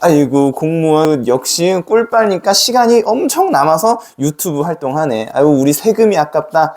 아이고 공무원 역시 꿀빨니까 시간이 엄청 남아서 유튜브 활동하네. 아유 우리 세금이 아깝다.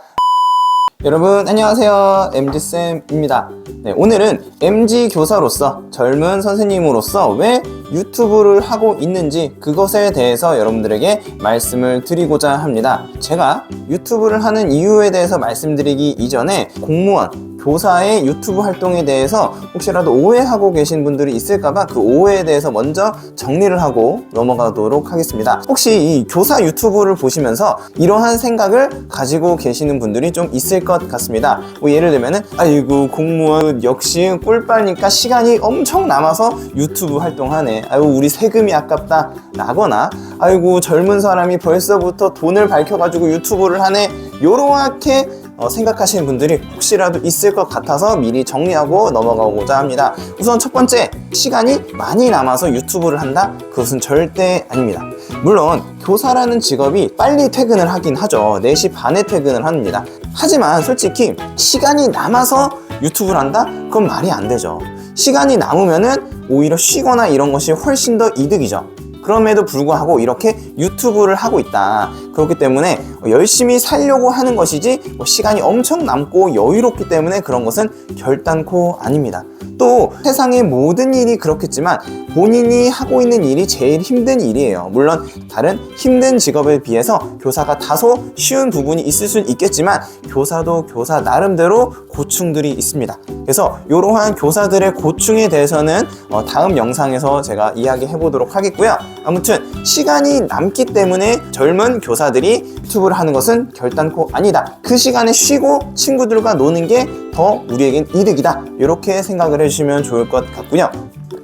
여러분 안녕하세요. MG쌤입니다. 네, 오늘은 MG 교사로서 젊은 선생님으로서 왜 유튜브를 하고 있는지 그것에 대해서 여러분들에게 말씀을 드리고자 합니다. 제가 유튜브를 하는 이유에 대해서 말씀드리기 이전에 공무원 교사의 유튜브 활동에 대해서 혹시라도 오해하고 계신 분들이 있을까봐 그 오해에 대해서 먼저 정리를 하고 넘어가도록 하겠습니다. 혹시 이 교사 유튜브를 보시면서 이러한 생각을 가지고 계시는 분들이 좀 있을 것 같습니다. 뭐 예를 들면은 아이고 공무원 역시 꿀빨니까 시간이 엄청 남아서 유튜브 활동하네. 아유 우리 세금이 아깝다. 라거나 아이고 젊은 사람이 벌써부터 돈을 밝혀가지고 유튜브를 하네. 요렇게 어, 생각하시는 분들이 혹시라도 있을 것 같아서 미리 정리하고 넘어가고자 합니다. 우선 첫 번째, 시간이 많이 남아서 유튜브를 한다? 그것은 절대 아닙니다. 물론, 교사라는 직업이 빨리 퇴근을 하긴 하죠. 4시 반에 퇴근을 합니다. 하지만 솔직히 시간이 남아서 유튜브를 한다? 그건 말이 안 되죠. 시간이 남으면은 오히려 쉬거나 이런 것이 훨씬 더 이득이죠. 그럼에도 불구하고 이렇게 유튜브를 하고 있다. 그렇기 때문에 열심히 살려고 하는 것이지 뭐 시간이 엄청 남고 여유롭기 때문에 그런 것은 결단코 아닙니다. 또 세상의 모든 일이 그렇겠지만 본인이 하고 있는 일이 제일 힘든 일이에요. 물론 다른 힘든 직업에 비해서 교사가 다소 쉬운 부분이 있을 수는 있겠지만 교사도 교사 나름대로 고충들이 있습니다. 그래서 이러한 교사들의 고충에 대해서는 어, 다음 영상에서 제가 이야기해 보도록 하겠고요. 아무튼 시간이 남기 때문에 젊은 교사들이 유튜브를 하는 것은 결단코 아니다. 그 시간에 쉬고 친구들과 노는 게 더 우리에겐 이득이다. 이렇게 생각을 해 주시면 좋을 것 같고요.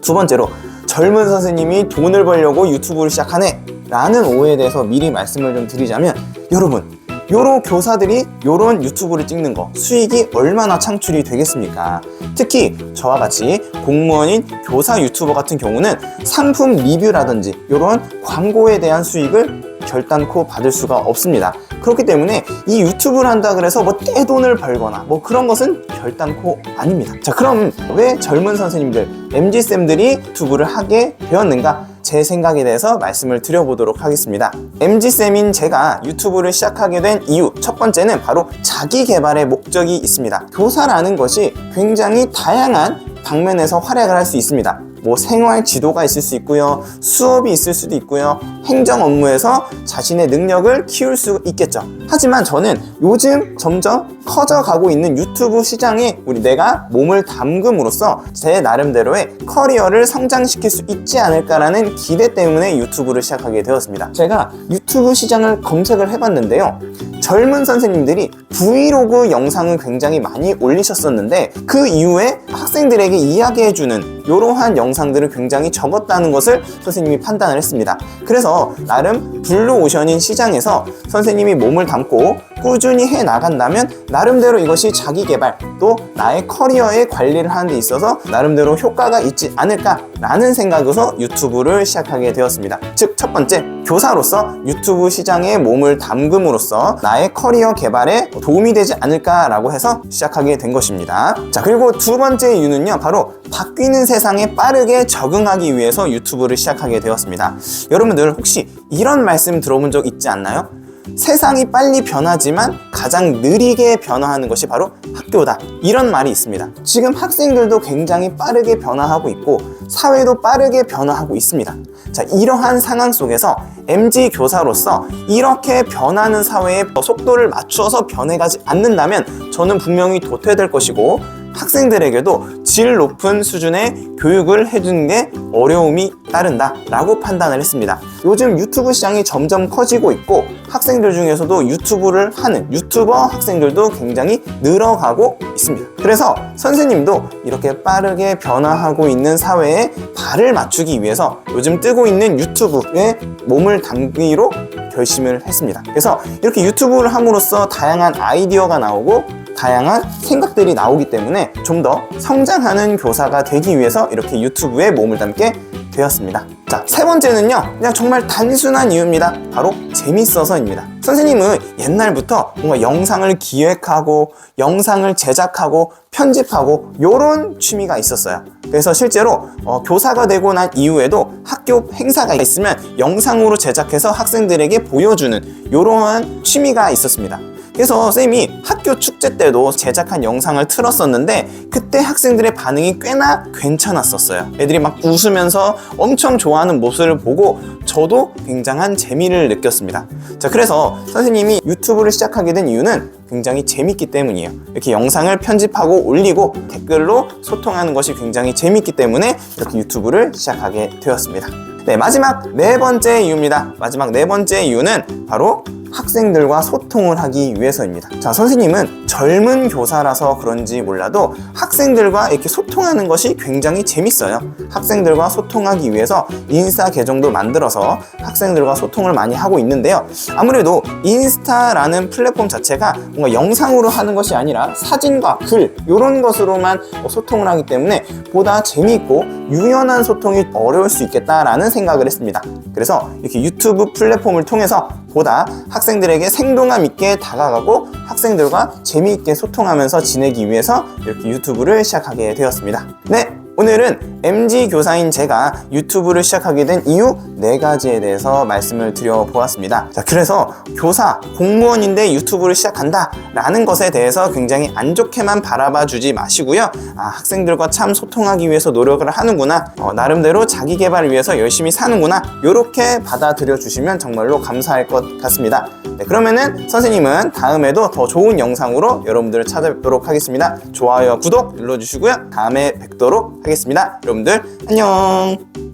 두 번째로 젊은 선생님이 돈을 벌려고 유튜브를 시작하네 라는 오해에 대해서 미리 말씀을 좀 드리자면 여러분 요런 교사들이 요런 유튜브를 찍는 거 수익이 얼마나 창출이 되겠습니까? 특히 저와 같이 공무원인 교사 유튜버 같은 경우는 상품 리뷰라든지 요런 광고에 대한 수익을 결단코 받을 수가 없습니다. 그렇기 때문에 이 유튜브를 한다 그래서 뭐 떼돈을 벌거나 뭐 그런 것은 결단코 아닙니다. 자, 그럼 왜 젊은 선생님들, MG쌤들이 유튜브를 하게 되었는가? 제 생각에 대해서 말씀을 드려보도록 하겠습니다. MG쌤인 제가 유튜브를 시작하게 된 이유 첫 번째는 바로 자기 개발의 목적이 있습니다. 교사라는 것이 굉장히 다양한 방면에서 활약을 할 수 있습니다. 뭐 생활 지도가 있을 수 있고요. 수업이 있을 수도 있고요. 행정 업무에서 자신의 능력을 키울 수 있겠죠. 하지만 저는 요즘 점점 커져가고 있는 유튜브 시장에 우리 내가 몸을 담금으로써 제 나름대로의 커리어를 성장시킬 수 있지 않을까라는 기대 때문에 유튜브를 시작하게 되었습니다. 제가 유튜브 시장을 검색을 해봤는데요. 젊은 선생님들이 브이로그 영상을 굉장히 많이 올리셨었는데 그 이후에 학생들에게 이야기해주는 이러한 영상들은 굉장히 적었다는 것을 선생님이 판단을 했습니다. 그래서 나름 블루오션인 시장에서 선생님이 몸을 담고 꾸준히 해 나간다면 나름대로 이것이 자기 개발 또 나의 커리어의 관리를 하는 데 있어서 나름대로 효과가 있지 않을까라는 생각에서 유튜브를 시작하게 되었습니다. 즉 첫 번째 교사로서 유튜브 시장에 몸을 담금으로써 나의 커리어 개발에 도움이 되지 않을까라고 해서 시작하게 된 것입니다. 자 그리고 두 번째 이유는요 바로 바뀌는 세상에 빠르게 적응하기 위해서 유튜브를 시작하게 되었습니다. 여러분들 혹시 이런 말씀 들어본 적 있지 않나요? 세상이 빨리 변하지만 가장 느리게 변화하는 것이 바로 학교다. 이런 말이 있습니다. 지금 학생들도 굉장히 빠르게 변화하고 있고 사회도 빠르게 변화하고 있습니다. 자, 이러한 상황 속에서 MG 교사로서 이렇게 변하는 사회에 속도를 맞추어서 변해가지 않는다면 저는 분명히 도태될 것이고 학생들에게도 질 높은 수준의 교육을 해주는 게 어려움이 따른다 라고 판단을 했습니다. 요즘 유튜브 시장이 점점 커지고 있고 학생들 중에서도 유튜브를 하는 유튜버 학생들도 굉장히 늘어가고 있습니다. 그래서 선생님도 이렇게 빠르게 변화하고 있는 사회에 발을 맞추기 위해서 요즘 뜨고 있는 유튜브에 몸을 담기로 결심을 했습니다. 그래서 이렇게 유튜브를 함으로써 다양한 아이디어가 나오고 다양한 생각들이 나오기 때문에 좀 더 성장하는 교사가 되기 위해서 이렇게 유튜브에 몸을 담게 되었습니다. 자, 세 번째는요, 그냥 정말 단순한 이유입니다. 바로 재밌어서입니다. 선생님은 옛날부터 뭔가 영상을 기획하고, 영상을 제작하고, 편집하고, 요런 취미가 있었어요. 그래서 실제로 어, 교사가 되고 난 이후에도 학교 행사가 있으면 영상으로 제작해서 학생들에게 보여주는 요러한 취미가 있었습니다. 그래서 쌤이 학교 축제 때도 제작한 영상을 틀었었는데 그때 학생들의 반응이 꽤나 괜찮았었어요. 애들이 막 웃으면서 엄청 좋아하는 모습을 보고 저도 굉장한 재미를 느꼈습니다. 자, 그래서 선생님이 유튜브를 시작하게 된 이유는 굉장히 재밌기 때문이에요. 이렇게 영상을 편집하고 올리고 댓글로 소통하는 것이 굉장히 재밌기 때문에 이렇게 유튜브를 시작하게 되었습니다. 네, 마지막 네 번째 이유입니다. 마지막 네 번째 이유는 바로 학생들과 소통을 하기 위해서입니다. 자, 선생님은 젊은 교사라서 그런지 몰라도 학생들과 이렇게 소통하는 것이 굉장히 재밌어요. 학생들과 소통하기 위해서 인스타 계정도 만들어서 학생들과 소통을 많이 하고 있는데요. 아무래도 인스타라는 플랫폼 자체가 뭔가 영상으로 하는 것이 아니라 사진과 글, 이런 것으로만 소통을 하기 때문에 보다 재미있고 유연한 소통이 어려울 수 있겠다라는 생각을 했습니다. 그래서 이렇게 유튜브 플랫폼을 통해서 보다 학생들에게 생동감 있게 다가가고 학생들과 재미있게 소통하면서 지내기 위해서 이렇게 유튜브를 시작하게 되었습니다. 네, 오늘은 MG 교사인 제가 유튜브를 시작하게 된 이유 네 가지에 대해서 말씀을 드려보았습니다. 자, 그래서 교사, 공무원인데 유튜브를 시작한다 라는 것에 대해서 굉장히 안 좋게만 바라봐 주지 마시고요. 아, 학생들과 참 소통하기 위해서 노력을 하는구나. 어, 나름대로 자기 개발을 위해서 열심히 사는구나. 이렇게 받아들여 주시면 정말로 감사할 것 같습니다. 네, 그러면은 선생님은 다음에도 더 좋은 영상으로 여러분들을 찾아뵙도록 하겠습니다. 좋아요, 구독 눌러주시고요. 다음에 뵙도록 하겠습니다. 여러분들 안녕.